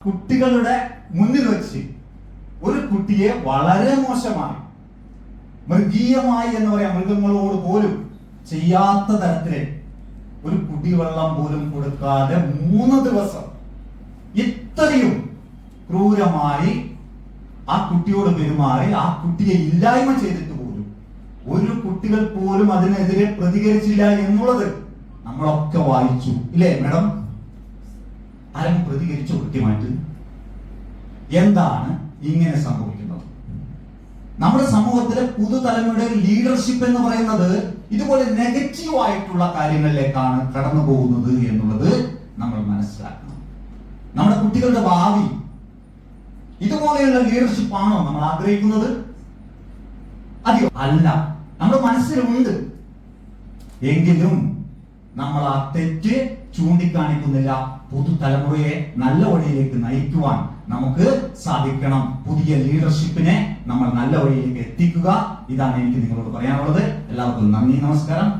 കുട്ടികളുടെ മുന്നിൽ വെച്ച് ഒരു കുട്ടിയെ വളരെ മോശമായി മൃഗീയമായി എന്ന് പറയാം. മൃഗങ്ങളോട് പോലും ചെയ്യാത്ത തരത്തിൽ ഒരു കുടിവെള്ളം പോലും കൊടുക്കാതെ മൂന്ന് ദിവസം ഇത്രയും ക്രൂരമായി ആ കുട്ടിയോട് പെരുമാറി ആ കുട്ടിയെ ഇല്ലായ്മ ചെയ്തിട്ട് പോലും ഒരു കുട്ടികൾ പോലും അതിനെതിരെ പ്രതികരിച്ചില്ല എന്നുള്ളത് നമ്മളൊക്കെ വായിച്ചു. ഇല്ലേ മാഡം? ആരും പ്രതികരിച്ചു കൃത്യമായിട്ട് എന്താണ് ഇങ്ങനെ സംഭവിക്കുന്നത്? നമ്മുടെ സമൂഹത്തിലെ പുതുതലമുറയുടെ ലീഡർഷിപ്പ് എന്ന് പറയുന്നത് ഇതുപോലെ നെഗറ്റീവ് ആയിട്ടുള്ള കാര്യങ്ങളിലേക്കാണ് കടന്നു പോകുന്നത് എന്നുള്ളത് നമ്മൾ മനസ്സിലാക്കണം. നമ്മുടെ കുട്ടികളുടെ ഭാവി ഇതുപോലെയുള്ള ലീഡർഷിപ്പ് ആണോ നമ്മൾ ആഗ്രഹിക്കുന്നത്? അതെയോ അല്ല. നമ്മുടെ മനസ്സിലുണ്ട്. എങ്കിലും നമ്മൾ ആ തെറ്റ് ചൂണ്ടിക്കാണിക്കുന്നില്ല. പുതുതലമുറയെ നല്ല വഴിയിലേക്ക് നയിക്കുവാൻ നമുക്ക് സാധിക്കണം. പുതിയ ലീഡർഷിപ്പിനെ നമ്മൾ നല്ല വഴിയിലേക്ക് എത്തിക്കുക. ഇതാണ് എനിക്ക് നിങ്ങളോട് പറയാനുള്ളത്. എല്ലാവർക്കും നന്ദി നമസ്കാരം.